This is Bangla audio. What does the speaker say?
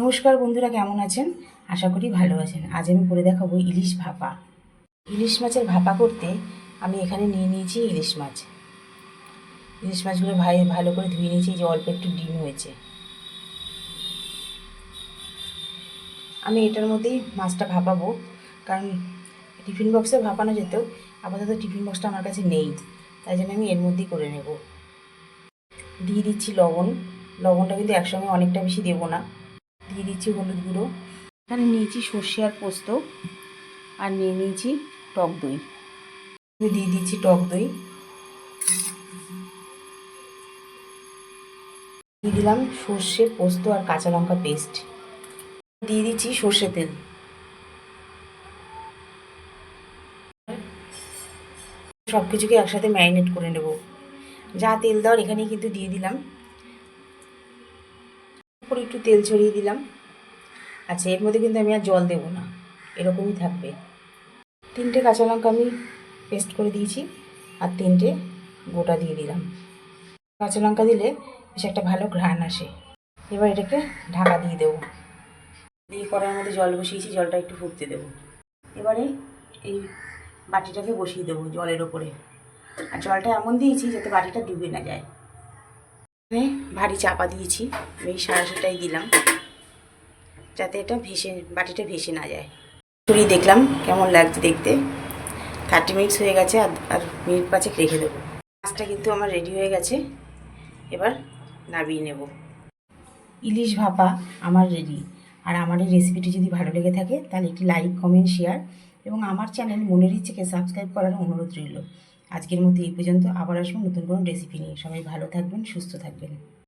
নমস্কার বন্ধুরা, কেমন আছেন? আশা করি ভালো আছেন। আজ আমি করে দেখাবো ইলিশ ভাপা। ইলিশ মাছের ভাপা করতে আমি এখানে নিয়ে নিয়েছি ইলিশ মাছ। ইলিশ মাছগুলো ভাই ভালো করে ধুয়ে নিয়েছি যে অল্প একটু ডিম হয়েছে। আমি এটার মধ্যেই মাছটা ভাপাবো, কারণ টিফিন বক্সে ভাপানো যেত আপাতত টিফিন বক্সটা আমার কাছে নেই, তাই জন্য আমি এর মধ্যেই করে নেব। দিয়ে দিচ্ছি লবণ। লবণটা কিন্তু একসঙ্গে অনেকটা বেশি দেবো না। দিয়ে দিচ্ছি হলুদ গুঁড়ো। এখানে নিয়েছি সর্ষে আর পোস্ত আর নিয়ে নিয়েছি টক দই। দিয়ে দিচ্ছি টক দই। দিয়ে দিলাম সর্ষে, পোস্ত আর কাঁচা লঙ্কা পেস্ট। দিয়ে দিচ্ছি সর্ষে তেল। সব কিছুকে একসাথে ম্যারিনেট করে নেব। যা তেল দেওয়ার এখানেই কিন্তু দিয়ে দিলাম। উপরে একটু তেল ছড়িয়ে দিলাম। আচ্ছা এর মধ্যে কিন্তু আমি আর জল দেবো না। এরকমই থাকবে। তিনটে কাঁচা লঙ্কা আমি পেস্ট করে দিয়েছি আর তিনটে গোটা দিয়ে দিলাম। কাঁচা লঙ্কা দিলে বেশ একটা ভালো ঘ্রাণ আসে। এবার এটাকে ঢাকা দিয়ে দেবো। দিয়ে কড়াইয়ের মধ্যে জল বসিয়েছি, জলটা একটু ফুটতে দেবো। এবারে এই বাটিটাকে বসিয়ে দেবো জলের ওপরে। আর জলটা এমন দিয়েছি যাতে বাটিটা ডুবে না যায়। এখানে ভারী চাপা দিয়েছি। এই সারাশিটাই দিলাম। যাতে এটা ভেসে, বাটিটা ভেসে না যায়। ছুরি দেখলাম, কেমন লাগছে দেখতে। থার্টি মিনিটস হয়ে গেছে, আর মিনিট পাঁচেক রেখে দেবো। মাছটা কিন্তু আমার রেডি হয়ে গেছে। এবার নামিয়ে নেব। ইলিশ ভাপা আমার রেডি আর আমার এই রেসিপিটি যদি ভালো লেগে থাকে, তাহলে একটি লাইক কমেন্ট শেয়ার এবং আমার চ্যানেল মনের ইচ্ছেকে সাবস্ক্রাইব করার অনুরোধ রইল। আজকের মতো এই পর্যন্ত আবার আসব নতুন কোনো রেসিপি নিয়ে। সবাই ভালো থাকবেন, সুস্থ থাকবেন।